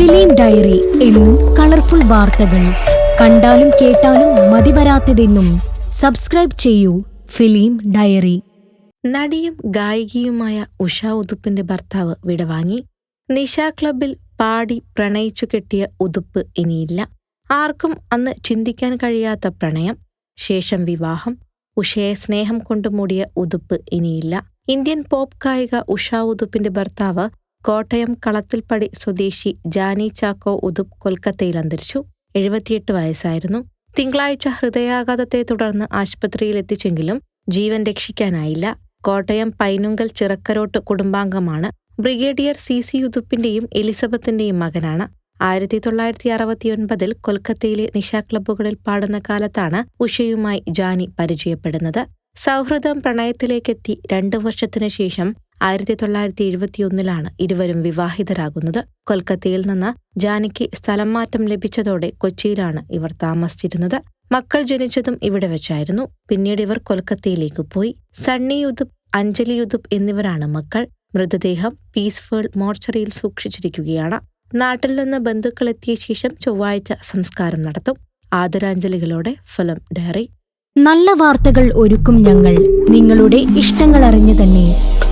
Film diary എന്നും colourful വാർത്തകൾ. കണ്ടാലും കേട്ടാലും മതിവരാത്തതെന്നും സബ്സ്ക്രൈബ് ചെയ്യൂ ഫിലിം ഡയറി. നടിയും ഗായികയുമായ ഉഷ ഉതുപ്പിന്റെ ഭർത്താവ് വിടവാങ്ങി നിശ ക്ലബിൽ പാടി പ്രണയിച്ചു കെട്ടിയ ഉതുപ്പ് ഇനിയില്ല. ആർക്കും അന്ന് ചിന്തിക്കാൻ കഴിയാത്ത പ്രണയം ശേഷം വിവാഹം ഉഷയെ സ്നേഹം കൊണ്ട് മൂടിയ ഉതുപ്പ് ഇനിയില്ല. ഇന്ത്യൻ പോപ്പ് ഗായിക ഉഷ ഉതുപ്പിന്റെ ഭർത്താവ് കോട്ടയം കളത്തിൽപ്പടി സ്വദേശി ജാനി ചാക്കോ ഉദുപ് കൊൽക്കത്തയിൽ അന്തരിച്ചു. എഴുപത്തിയെട്ട് വയസ്സായിരുന്നു. തിങ്കളാഴ്ച ഹൃദയാഘാതത്തെ തുടർന്ന് ആശുപത്രിയിൽ എത്തിച്ചെങ്കിലും ജീവൻ രക്ഷിക്കാനായില്ല. കോട്ടയം പൈനുങ്കൽ ചിറക്കരോട്ട് കുടുംബാംഗമാണ്. ബ്രിഗേഡിയർ സി സി ഉദുപ്പിന്റെയും എലിസബത്തിന്റെയും മകനാണ്. ആയിരത്തി തൊള്ളായിരത്തി അറുപത്തിയൊൻപതിൽ കൊൽക്കത്തയിലെ നിശാ ക്ലബ്ബുകളിൽ പാടുന്ന കാലത്താണ് ഉഷയുമായി ജാനി പരിചയപ്പെടുന്നത്. സൗഹൃദം പ്രണയത്തിലേക്കെത്തി രണ്ടു വർഷത്തിനു ശേഷം ആയിരത്തി തൊള്ളായിരത്തി എഴുപത്തിയൊന്നിലാണ് ഇരുവരും വിവാഹിതരാകുന്നത്. കൊൽക്കത്തയിൽ നിന്ന് ജാനകി സ്ഥലം മാറ്റം ലഭിച്ചതോടെ കൊച്ചിയിലാണ് ഇവർ താമസിച്ചിരുന്നത്. മക്കൾ ജനിച്ചതും ഇവിടെ വെച്ചായിരുന്നു. പിന്നീട് ഇവർ കൊൽക്കത്തയിലേക്ക് പോയി. സണ്ണി യുദുബ് അഞ്ജലി യുദുബ് എന്നിവരാണ് മക്കൾ. മൃതദേഹം പീസ്ഫുൾ മോർച്ചറിയിൽ സൂക്ഷിച്ചിരിക്കുകയാണ്. നാട്ടിൽ നിന്ന് ബന്ധുക്കൾ എത്തിയ ശേഷം ചൊവ്വാഴ്ച സംസ്കാരം നടത്തും. ആദരാഞ്ജലികളോടെ ഫലം ഡയറി. നല്ല വാർത്തകൾ ഒരുക്കും ഞങ്ങൾ. നിങ്ങളുടെ ഇഷ്ടങ്ങൾ അറിഞ്ഞു തന്നെ